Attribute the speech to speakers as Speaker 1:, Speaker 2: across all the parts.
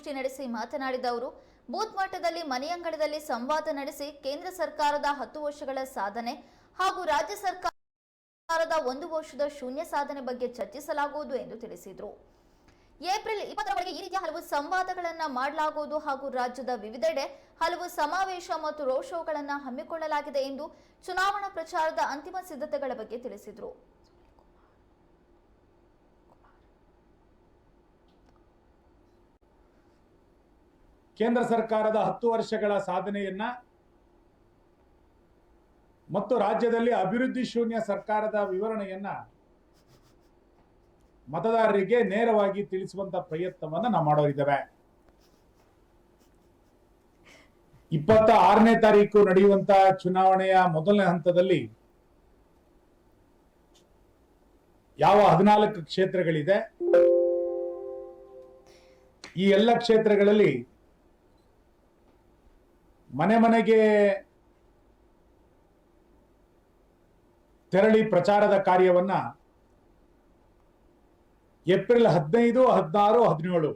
Speaker 1: ಸುದ್ದಿಗೋಷ್ಠಿ ನಡೆಸಿ ಮಾತನಾಡಿದ ಅವರು, ಬೂತ್ ಮಟ್ಟದಲ್ಲಿ ಮನೆಯಂಗಳದಲ್ಲಿ ಸಂವಾದ ನಡೆಸಿ ಕೇಂದ್ರ ಸರ್ಕಾರದ ಹತ್ತು ವರ್ಷಗಳ ಸಾಧನೆ ಹಾಗೂ ರಾಜ್ಯ ಸರ್ಕಾರದ ಒಂದು ವರ್ಷದ ಶೂನ್ಯ ಸಾಧನೆ ಬಗ್ಗೆ ಚರ್ಚಿಸಲಾಗುವುದು ಎಂದು ತಿಳಿಸಿದರು. ಏಪ್ರಿಲ್ ಇಪ್ಪತ್ತರವರೆಗೆ ಈ ರೀತಿಯ ಹಲವು ಸಂವಾದಗಳನ್ನು ಮಾಡಲಾಗುವುದು ಹಾಗೂ ರಾಜ್ಯದ ವಿವಿಧೆಡೆ ಹಲವು ಸಮಾವೇಶ ಮತ್ತು ರೋಡ್ ಶೋಗಳನ್ನು ಹಮ್ಮಿಕೊಳ್ಳಲಾಗಿದೆ ಎಂದು ಚುನಾವಣಾ ಪ್ರಚಾರದ ಅಂತಿಮ ಸಿದ್ಧತೆಗಳ ಬಗ್ಗೆ ತಿಳಿಸಿದರು.
Speaker 2: ಕೇಂದ್ರ ಸರ್ಕಾರದ ಹತ್ತು ವರ್ಷಗಳ ಸಾಧನೆಯನ್ನ ಮತ್ತು ರಾಜ್ಯದಲ್ಲಿ ಅಭಿವೃದ್ಧಿ ಶೂನ್ಯ ಸರ್ಕಾರದ ವಿವರಣೆಯನ್ನ ಮತದಾರರಿಗೆ ನೇರವಾಗಿ ತಿಳಿಸುವಂತ ಪ್ರಯತ್ನವನ್ನ ನಾವು ಮಾಡೋರಿದ್ದೇವೆ. ಇಪ್ಪತ್ತ ಆರನೇ ತಾರೀಕು ನಡೆಯುವಂತ ಚುನಾವಣೆಯ ಮೊದಲನೇ ಹಂತದಲ್ಲಿ ಯಾವ ಹದಿನಾಲ್ಕು ಕ್ಷೇತ್ರಗಳಿದೆ? ಈ ಎಲ್ಲ ಕ್ಷೇತ್ರಗಳಲ್ಲಿ ಮನೆ ಮನೆಗೆ ತೆರಳಿ ಪ್ರಚಾರದ ಕಾರ್ಯವನ್ನ ಏಪ್ರಿಲ್ ಹದಿನೈದು, ಹದಿನಾರು, ಹದಿನೇಳು.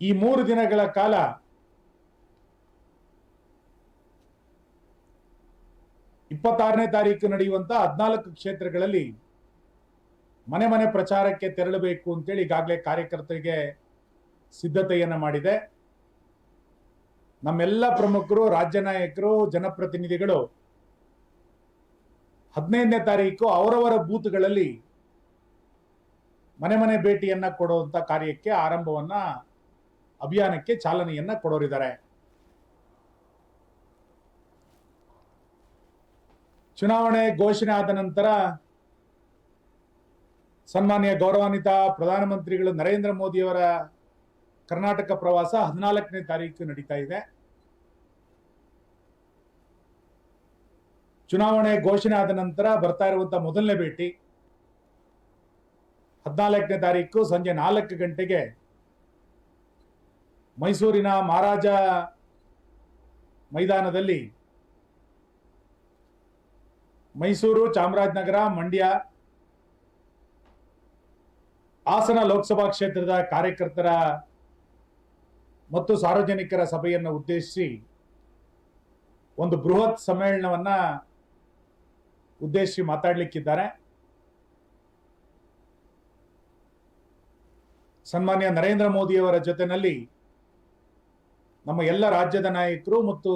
Speaker 2: ಈ ಮೂರು ದಿನಗಳ ಕಾಲ ಇಪ್ಪತ್ತಾರನೇ ತಾರೀಕು ನಡೆಯುವಂತ ಹದಿನಾಲ್ಕು ಕ್ಷೇತ್ರಗಳಲ್ಲಿ ಮನೆ ಮನೆ ಪ್ರಚಾರಕ್ಕೆ ತೆರಳಬೇಕು ಅಂತೇಳಿ ಈಗಾಗಲೇ ಕಾರ್ಯಕರ್ತರಿಗೆ ಸಿದ್ಧತೆಯನ್ನು ಮಾಡಿದೆ. ನಮ್ಮೆಲ್ಲ ಪ್ರಮುಖರು, ರಾಜ್ಯ ನಾಯಕರು, ಜನಪ್ರತಿನಿಧಿಗಳು ಹದಿನೈದನೇ ತಾರೀಕು ಅವರವರ ಬೂತ್ಗಳಲ್ಲಿ ಮನೆ ಮನೆ ಭೇಟಿಯನ್ನ ಕೊಡುವಂತ ಕಾರ್ಯಕ್ಕೆ ಆರಂಭವನ್ನ ಅಭಿಯಾನಕ್ಕೆ ಚಾಲನೆಯನ್ನ ಕೊಡೋರಿದ್ದಾರೆ. ಚುನಾವಣೆ ಘೋಷಣೆ ಆದ ನಂತರ ಸನ್ಮಾನ್ಯ ಗೌರವಾನ್ವಿತ ಪ್ರಧಾನಮಂತ್ರಿಗಳು ನರೇಂದ್ರ ಮೋದಿಯವರ ಕರ್ನಾಟಕ ಪ್ರವಾಸ ಹದಿನಾಲ್ಕನೇ ತಾರೀಕು ನಡೀತಾ ಇದೆ. ಚುನಾವಣೆ ಘೋಷಣೆ ಆದ ನಂತರ ಬರ್ತಾ ಇರುವಂತಹ ಮೊದಲನೇ ಭೇಟಿ. ಹದಿನಾಲ್ಕನೇ ತಾರೀಕು ಸಂಜೆ ನಾಲ್ಕು ಗಂಟೆಗೆ ಮೈಸೂರಿನ ಮಹಾರಾಜ ಮೈದಾನದಲ್ಲಿ ಮೈಸೂರು ಚಾಮರಾಜನಗರ ಮಂಡ್ಯ ಹಾಸನ ಲೋಕಸಭಾ ಕ್ಷೇತ್ರದ ಕಾರ್ಯಕರ್ತರ ಮತ್ತು ಸಾರ್ವಜನಿಕರ ಸಭೆಯನ್ನು ಉದ್ದೇಶಿಸಿ ಒಂದು ಬೃಹತ್ ಸಮ್ಮೇಳನವನ್ನ ಉದ್ದೇಶಿಸಿ ಮಾತಾಡಲಿಕ್ಕಿದ್ದಾರೆ. ಸನ್ಮಾನ್ಯ ನರೇಂದ್ರ ಮೋದಿಯವರ ಜೊತೆಯಲ್ಲಿ ನಮ್ಮ ಎಲ್ಲ ರಾಜ್ಯದ ನಾಯಕರು ಮತ್ತು